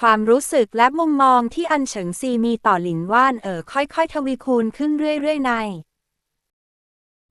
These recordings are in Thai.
ความรู้สึกและมุมมองที่อันเฉิงซีมีต่อหลินว่านเอ๋อค่อยๆ ทวีคูณขึ้นเรื่อยๆใน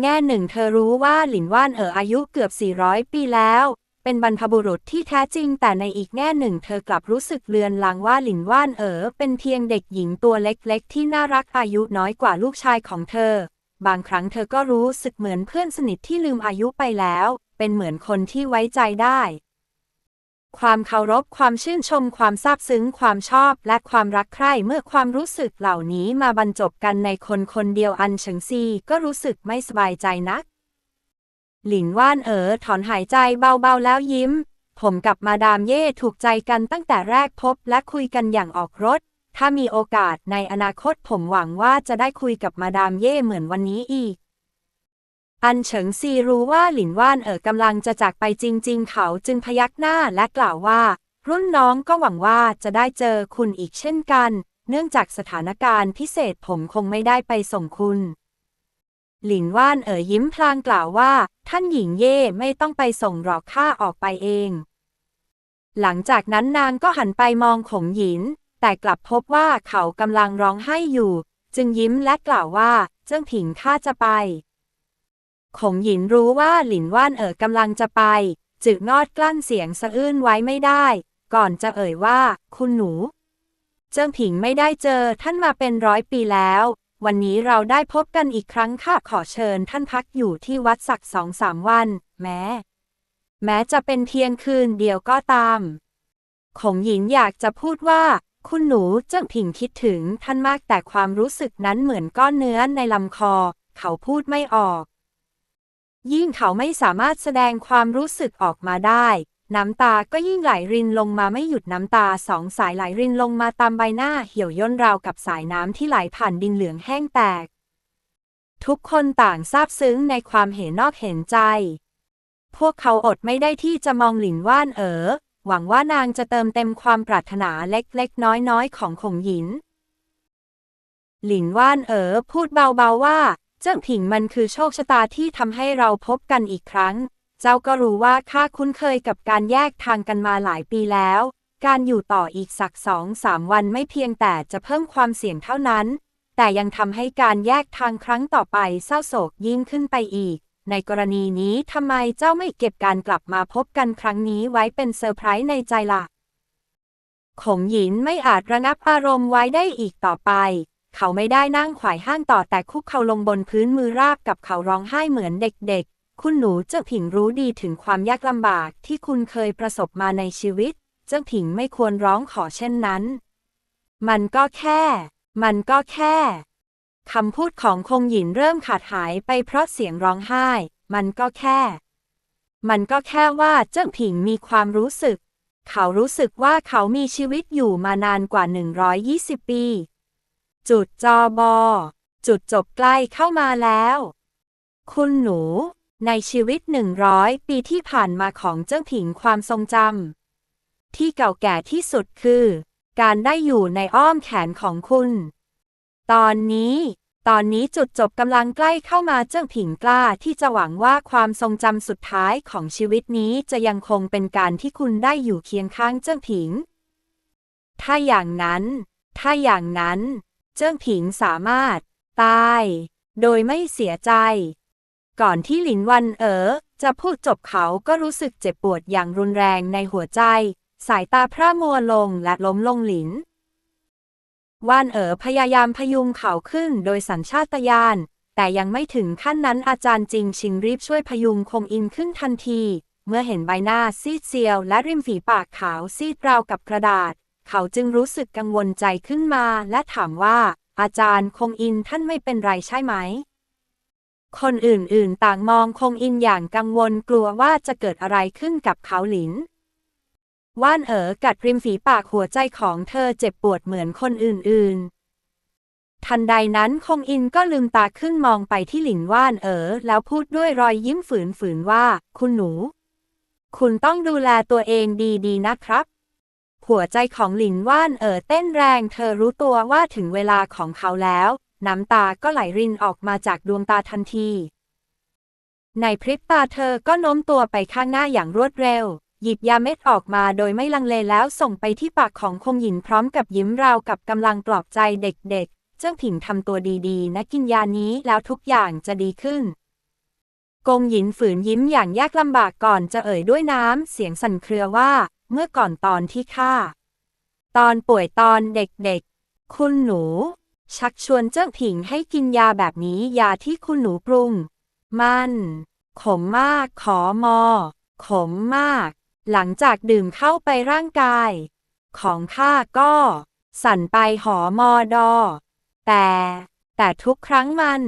แง่หนึ่งเธอรู้ว่าหลินว่านเอ๋ออายุเกือบ 400 ปีแล้ว เป็นบรรพบุรุษที่แท้จริง แต่ในอีกแง่หนึ่งเธอกลับรู้สึกเลือนลางว่าหลินว่านเอ๋อเป็นเพียงเด็กหญิงตัวเล็กๆ ที่น่ารักอายุน้อยกว่าลูกชายของเธอ บางครั้งเธอก็รู้สึกเหมือนเพื่อนสนิทที่ลืมอายุไปแล้ว เป็นเหมือนคนที่ไว้ใจได้ ความเคารพ ความชื่นชม ความซาบซึ้ง ความชอบ และความรักใคร่เมื่อความรู้สึกเหล่านี้มาบรรจบกันในคนคนเดียวอันเฉิงซีก็รู้สึกไม่สบายใจนัก หลินว่านเอ๋อถอนหายใจเบาๆแล้วยิ้ม ผมกับมาดามเย่ถูกใจกันตั้งแต่แรกพบและคุยกันอย่างออกรถ ถ้ามีโอกาสในอนาคตผมหวังว่าจะได้คุยกับมาดามเย่เหมือนวันนี้อีก อันเฉิงซีรู้ว่าหลินว่านเอ๋อกำลังจะจากไปจริง ๆ เขาจึงพยักหน้าและกล่าวว่า รุ่นน้องก็หวังว่าจะได้เจอคุณอีกเช่นกัน เนื่องจากสถานการณ์พิเศษผมคงไม่ได้ไปส่งคุณ หลินว่านเอ๋อยิ้มพลางกล่าวว่า ท่านหญิงเย่ไม่ต้องไปส่งหรอกข้าออกไปเอง หลังจากนั้นนางก็หันไปมองขงหยิน แต่กลับพบว่าเขากำลังร้องไห้อยู่ จึงยิ้มและกล่าวว่า เจิ้งผิงข้าจะไป ขงหยินรู้ว่าหลินว่านเอ๋อกำลังจะไป จึกงอดกลั้นเสียงสะอื้นไว้ไม่ได้ ก่อนจะเอ่ยว่า คุณหนู เจิ้งผิงไม่ได้เจอท่านมาเป็นร้อยปีแล้ว วันนี้เราได้พบกันอีกครั้งค่ะขอเชิญท่านพักอยู่ที่วัดสักสองสามวัน แม้ แม้จะเป็นเพียงคืนเดียวก็ตาม ขงหญิงอยากจะพูดว่า คุณหนูเจิ้งผิงคิดถึงท่านมากแต่ความรู้สึกนั้นเหมือนก้อนเนื้อในลำคอ เขาพูดไม่ออก ยิ่งเขาไม่สามารถแสดงความรู้สึกออกมาได้ น้ำตาก็ยิ่งไหลรินลงมาไม่หยุดน้ำตาสองสายไหลรินลงมาตามใบหน้าเหี่ยวย่นราวกับสายน้ำที่ไหลผ่านดินเหลืองแห้งแตก ทุกคนต่างซาบซึ้งในความเห็นนอกเห็นใจ พวกเขาอดไม่ได้ที่จะมองหลินว่านเอ๋อหวังว่านางจะเติมเต็มความปรารถนาเล็กๆ น้อยๆ ของขงหยิน หลินว่านเอ๋อพูดเบาๆว่า เจิ้งผิงมันคือโชคชะตาที่ทำให้เราพบกันอีกครั้ง เจ้าก็รู้ว่าข้าคุ้นเคยกับการแยกทางกันมาหลายปีแล้ว การอยู่ต่ออีกสักสองสามวันไม่เพียงแต่จะเพิ่มความเสี่ยงเท่านั้น แต่ยังทำให้การแยกทางครั้งต่อไปเศร้าโศกยิ่งขึ้นไปอีก ในกรณีนี้ทำไมเจ้าไม่เก็บการกลับมาพบกันครั้งนี้ไว้เป็นเซอร์ไพรส์ในใจละ่ะขงหยินไม่อาจระงับอารมณ์ไว้ได้อีกต่อไป เขาไม่ได้นั่งขวายห้างต่อแต่คุกเข่าลงบนพื้นมือราบกับเขาร้องไห้เหมือนเด็กๆ คุณหนูเจ้าผิงรู้ดีถึงความยากลำบากที่คุณเคยประสบมาในชีวิต เจ้าผิงไม่ควรร้องขอเช่นนั้น มันก็แค่ มันก็แค่คำพูดของคงหยินเริ่มขาดหายไปเพราะเสียงร้องไห้ มันก็แค่ มันก็แค่ว่าเจิ้งผิงมีความรู้สึก เขารู้สึกว่าเขามีชีวิตอยู่มานานกว่า 120 ปี จุดจอบอ จุดจบใกล้เข้ามาแล้ว คุณหนู ในชีวิต100ปีที่ผ่านมาของเจิ้งผิงความทรงจำที่เก่าแก่ที่สุดคือ การได้อยู่ในอ้อมแขนของคุณ ตอนนี้ ตอนนี้จุดจบกำลังใกล้เข้ามาเจิ้งผิงกล้าที่จะหวังว่าความทรงจำสุดท้ายของชีวิตนี้จะยังคงเป็นการที่คุณได้อยู่เคียงข้างเจิ้งผิง ถ้าอย่างนั้น ถ้าอย่างนั้น เจิ้งผิงสามารถ ตาย โดยไม่เสียใจ ก่อนที่หลินวันเอ๋อจะพูดจบเขาก็รู้สึกเจ็บปวดอย่างรุนแรงในหัวใจ สายตาพร่ามัวลงและล้มลงหลินว่านเอ๋อพยายามพยุงเขาขึ้นโดยสัญชาตญาณแต่ยังไม่ถึงขั้นนั้นอาจารย์จริงชิงรีบช่วยพยุงคงอินขึ้นทันที เมื่อเห็นใบหน้าซีดเซียวและริมฝีปากขาวซีดราวกับกระดาษ เขาจึงรู้สึกกังวลใจขึ้นมา และถามว่า อาจารย์คงอินท่านไม่เป็นไรใช่ไหม คนอื่นๆ ต่างมองคงอินอย่างกังวลกลัวว่าจะเกิดอะไรขึ้นกับเขาหลิน ว่านเอ๋อกัดริมฝีปากหัวใจของเธอเจ็บปวดเหมือนคนอื่นๆ ทันใดนั้นคงอินก็ลืมตาขึ้นมองไปที่หลินว่านเอ๋อแล้วพูดด้วยรอยยิ้มฝืนๆว่า คุณหนู คุณต้องดูแลตัวเองดีๆนะครับ หัวใจของหลินว่านเอ๋อเต้นแรง เธอรู้ตัวว่าถึงเวลาของเขาแล้ว น้ำตาก็ไหลรินออกมาจากดวงตาทันที ในพริบตาเธอก็โน้มตัวไปข้างหน้าอย่างรวดเร็ว หยิบยาเม็ดออกมาโดยไม่ลังเลแล้วส่งไปที่ปากของคงหยินพร้อมกับยิ้มราวกับกำลังปลอบใจเด็กๆ เจิ้งผิงทำตัวดีๆ นะกินยานี้แล้วทุกอย่างจะดีขึ้นกงหยินฝืนยิ้มอย่างยากลำบากก่อนจะเอ่ยด้วยน้ำเสียงสั่นเครือว่า เมื่อก่อนตอนที่ข้าตอนป่วยตอนเด็กๆ คุณหนู ชักชวนเจิ้งผิงให้กินยาแบบนี้ยาที่คุณหนูปรุง มัน ขมมากขอมอ ขมมาก หลังจากดื่มเข้าไปร่างกาย ของข้าก็ สั่นไปหอมอดอ แต่ แต่ทุกครั้งมัน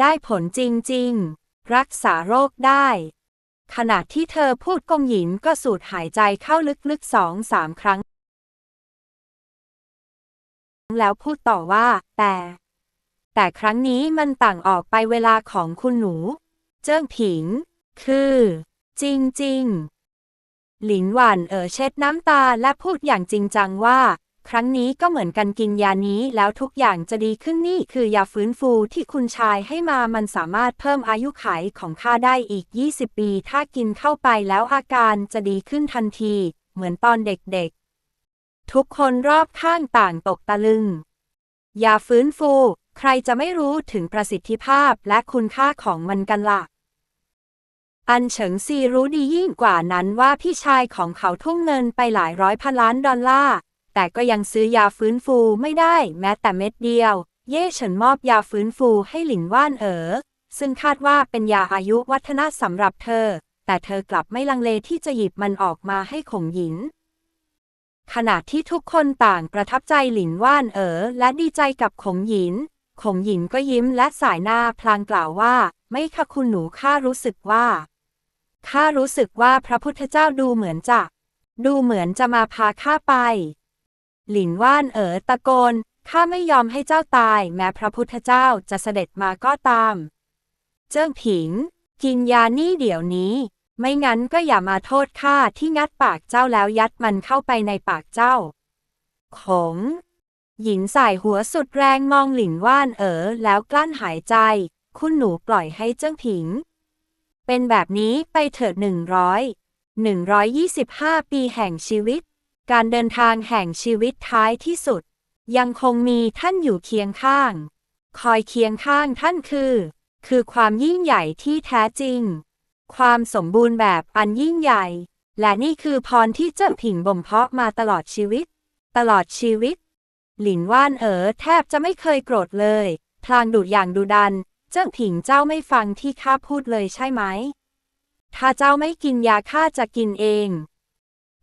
ได้ผลจริงๆ รักษาโรคได้ ขณะที่เธอพูดกงหยินก็สูดหายใจเข้าลึกๆสองสามครั้ง แล้วพูดต่อว่า แต่ แต่ครั้งนี้มันต่างออกไปเวลาของคุณหนู เจิ้งผิง คือ จริงๆหลินหวานเอ๋อเช็ดน้ำตาและพูดอย่างจริงจังว่า ครั้งนี้ก็เหมือนกันกินยานี้แล้วทุกอย่างจะดีขึ้นนี่คือยาฟื้นฟูที่คุณชายให้มามันสามารถเพิ่มอายุขัยของข้าได้อีก 20 ปี ถ้ากินเข้าไปแล้วอาการจะดีขึ้นทันที เหมือนตอนเด็กๆ ทุกคนรอบข้างต่างตกตะลึง ยาฟื้นฟู ใครจะไม่รู้ถึงประสิทธิภาพและคุณค่าของมันกันล่ะอันเฉิงซีรู้ดียิ่งกว่านั้นว่าพี่ชายของเขาทุ่มเงินไปหลายร้อยพันล้านดอลลาร์ แต่ก็ยังซื้อยาฟื้นฟูไม่ได้แม้แต่เม็ดเดียว เย่เฉินมอบยาฟื้นฟูให้หลินว่านเอ๋อ ซึ่งคาดว่าเป็นยาอายุวัฒนะสำหรับเธอ แต่เธอกลับไม่ลังเลที่จะหยิบมันออกมาให้ขงหยิน ขณะที่ทุกคนต่างประทับใจหลินว่านเอ๋อและดีใจกับขงหยิน ขงหยินก็ยิ้มและสายหน้าพลางกล่าวว่า ไม่ค่ะคุณหนูข้ารู้สึกว่าข้ารู้สึกว่าพระพุทธเจ้าดูเหมือนจะ ดูเหมือนจะมาพาข้าไป หลินว่านเอ๋อตะโกน ข้าไม่ยอมให้เจ้าตาย แม้พระพุทธเจ้าจะเสด็จมาก็ตาม เจิ้งผิง กินยานี่เดี๋ยวนี้ ไม่งั้นก็อย่ามาโทษข้าที่งัดปากเจ้าแล้วยัดมันเข้าไปในปากเจ้า ขง หญินสายหัวสุดแรงมองหลินว่านเอ๋อแล้วกลั้นหายใจ คุณหนูปล่อยให้เจิ้งผิง เป็นแบบนี้ไปเถิดหนึ่งร้อยหนึ่งร้อยยี่สิบห้าปีแห่งชีวิต การเดินทางแห่งชีวิตท้ายที่สุด ยังคงมีท่านอยู่เคียงข้าง คอยเคียงข้างท่านคือ คือความยิ่งใหญ่ที่แท้จริง ความสมบูรณ์แบบอันยิ่งใหญ่ และนี่คือพรที่เจิ้งผิงบ่มเพาะมาตลอดชีวิต ตลอดชีวิต หลินว่านเอ๋อแทบจะไม่เคยโกรธเลยพลางดุดอย่างดุดัน เจิ้งผิงเจ้าไม่ฟังที่ข้าพูดเลยใช่ไหมถ้าเจ้าไม่กินยาข้าจะกินเอง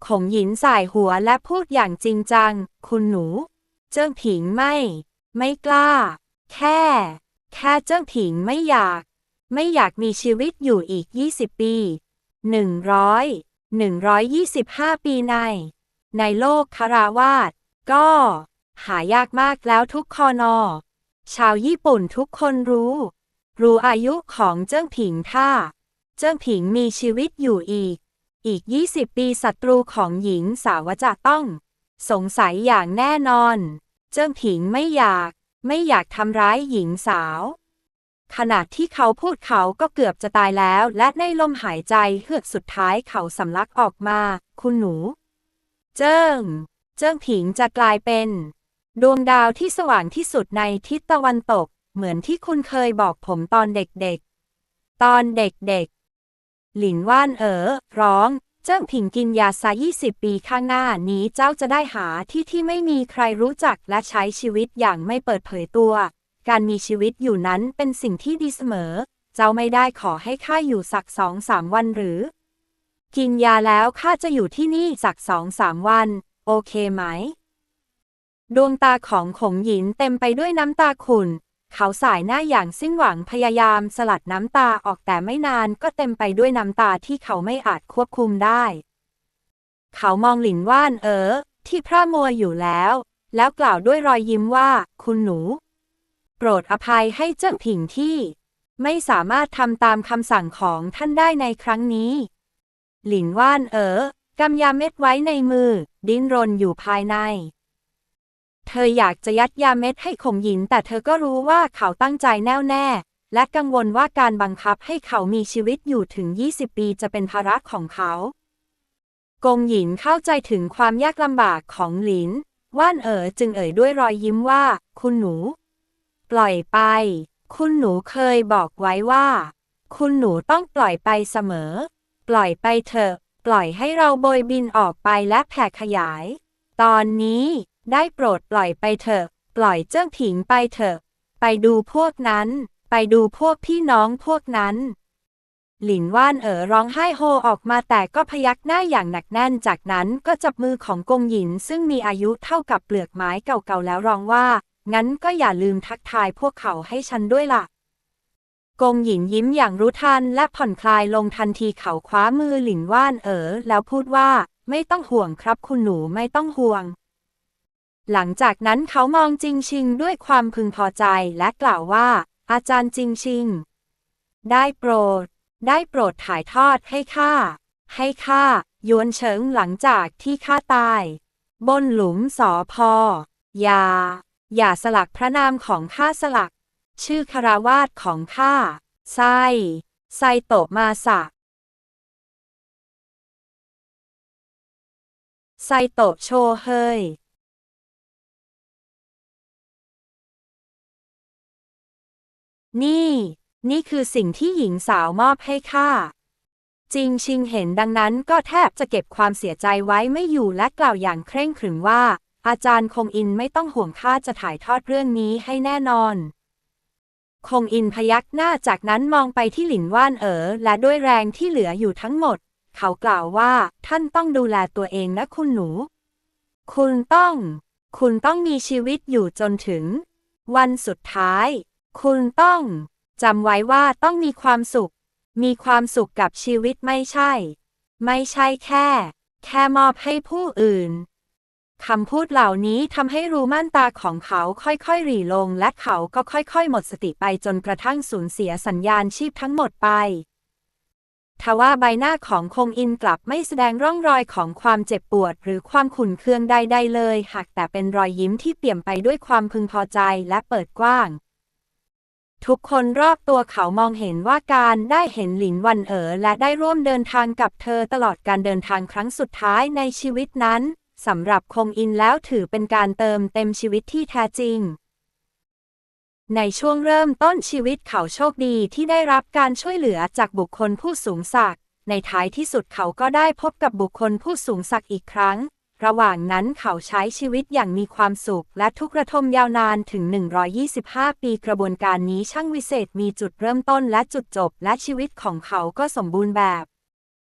ขงหยินสายหัวและพูดอย่างจริงจัง คุณหนู เจิ้งผิงไม่ ไม่กล้า แค่ แค่เจิ้งผิงไม่อยาก ไม่อยากมีชีวิตอยู่อีก 20 ปี 100 125 ปีใน ในโลกคาราวาสก็ หายากมากแล้วทุกคอนอ ชาวญี่ปุ่นทุกคนรู้ รู้อายุของเจิ้งผิงถ้า เจิ้งผิงมีชีวิตอยู่อีก อีก 20 ปีศัตรูของหญิงสาวจะต้อง สงสัยอย่างแน่นอน เจิ้งผิงไม่อยาก ไม่อยากทำร้ายหญิงสาว ขณะที่เขาพูดเขาก็เกือบจะตายแล้ว และในลมหายใจเฮือกสุดท้ายเขาสำลักออกมา คุณหนู เจิ้ง เจิ้งผิงจะกลายเป็น ดวงดาวที่สว่างที่สุดในทิศตะวันตก เหมือนที่คุณเคยบอกผมตอนเด็กๆ ตอนเด็กๆ หลินว่านเอ๋อร้อง เจิ้งผิงกินยาซา20 ปีข้างหน้านี้เจ้าจะได้หาที่ที่ไม่มีใครรู้จักและใช้ชีวิตอย่างไม่เปิดเผยตัว การมีชีวิตอยู่นั้นเป็นสิ่งที่ดีเสมอ เจ้าไม่ได้ขอให้ข้าอยู่สักสองสามวันหรือ กินยาแล้วข้าจะอยู่ที่นี่สักสองสามวัน โอเคไหม ดวงตาของขงหยินเต็มไปด้วยน้ำตาขุ่น เขาสายหน้าอย่างสิ้นหวังพยายามสลัดน้ำตาออกแต่ไม่นานก็เต็มไปด้วยน้ำตาที่เขาไม่อาจควบคุมได้ เขามองหลินว่านเอ๋อที่พระมัวอยู่แล้ว แล้วกล่าวด้วยรอยยิ้มว่า คุณหนู โปรดอภัยให้เจิ้งผิงที่ ไม่สามารถทำตามคำสั่งของท่านได้ในครั้งนี้ หลินว่านเอ๋อกำยาเม็ดไว้ในมือ ดิ้นรนอยู่ภายใน เธออยากจะยัดยาเม็ดให้ขงหยิน แต่เธอก็รู้ว่าเขาตั้งใจแน่วแน่ และกังวลว่าการบังคับให้เขามีชีวิตอยู่ถึง 20 ปีจะเป็นภาระของเขา กงหยินเข้าใจถึงความยากลำบากของหลิน ว่านเอ๋อจึงเอ่ยด้วยรอยยิ้มว่า คุณหนู ปล่อยไป คุณหนูเคยบอกไว้ว่า คุณหนูต้องปล่อยไปเสมอ ปล่อยไปเถอะ ปล่อยให้เราโบยบินออกไปและแผ่ขยาย ตอนนี้ ได้โปรดปล่อยไปเถอะ ปล่อยเจิ้งผิงไปเถอะ ไปดูพวกนั้น ไปดูพวกพี่น้องพวกนั้น หลินว่านเอ๋อร้องไห้โฮออกมาแต่ก็พยักหน้าอย่างหนักแน่น จากนั้นก็จับมือของกงหยินซึ่งมีอายุเท่ากับเปลือกไม้เก่าๆแล้วร้องว่า งั้นก็อย่าลืมทักทายพวกเขาให้ฉันด้วยล่ะกงหยินยิ้มอย่างรู้ทันและผ่อนคลายลงทันทีเขาคว้ามือหลินว่านเอ๋อแล้วพูดว่า ไม่ต้องห่วงครับคุณหนูไม่ต้องห่วง หลังจากนั้นเขามองจิงชิงด้วยความพึงพอใจและกล่าวว่า อาจารย์จิงชิง ได้โปรด ได้โปรดถ่ายทอดให้ข้า ให้ข้ายวนเฉิงหลังจากที่ข้าตาย บนหลุมสอพอ อย่า อย่าสลักพระนามของข้าสลัก ชื่อคาราวาสของข้าไซไซโตมาสะไซโตโชเฮย นี่ นี่คือสิ่งที่หญิงสาวมอบให้ข้าจิงชิงเห็นดังนั้นก็แทบจะเก็บความเสียใจไว้ไม่อยู่และกล่าวอย่างเคร่งขรึมว่า อาจารย์คงอินไม่ต้องห่วงข้าจะถ่ายทอดเรื่องนี้ให้แน่นอน คงอินพยักหน้าจากนั้นมองไปที่หลินว่านเอ๋อและด้วยแรงที่เหลืออยู่ทั้งหมด เขากล่าวว่าท่านต้องดูแลตัวเองนะคุณหนู คุณต้อง คุณต้องมีชีวิตอยู่จนถึง วันสุดท้าย คุณต้องจำไว้ว่าต้องมีความสุข มีความสุขกับชีวิตไม่ใช่ ไม่ใช่แค่ แค่มอบให้ผู้อื่นคำพูดเหล่านี้ทำให้รูม่านตาของเขาค่อยๆหรี่ลง และเขาก็ค่อยๆ หมดสติไปจนกระทั่งสูญเสียสัญญาณชีพทั้งหมดไป ทว่าใบหน้าของคงอินกลับไม่แสดงร่องรอยของความเจ็บปวด หรือความขุ่นเคืองใดๆเลย หากแต่เป็นรอยยิ้มที่เปี่ยมไปด้วยความพึงพอใจและเปิดกว้าง ทุกคนรอบตัวเขามองเห็นว่าการได้เห็นหลินวันเอ๋อและได้ร่วมเดินทางกับเธอตลอดการเดินทางครั้งสุดท้ายในชีวิตนั้นสำหรับคงอินแล้วถือเป็นการเติมเต็มชีวิตที่แท้จริง ในช่วงเริ่มต้นชีวิตเขาโชคดีที่ได้รับการช่วยเหลือจากบุคคลผู้สูงศักดิ์ในท้ายที่สุดเขาก็ได้พบกับบุคคลผู้สูงศักดิ์อีกครั้ง ระหว่างนั้นเขาใช้ชีวิตอย่างมีความสุข และทุกระทมยาวนานถึง 125 ปีกระบวนการนี้ช่างวิเศษมีจุดเริ่มต้นและจุดจบ และชีวิตของเขาก็สมบูรณ์แบบ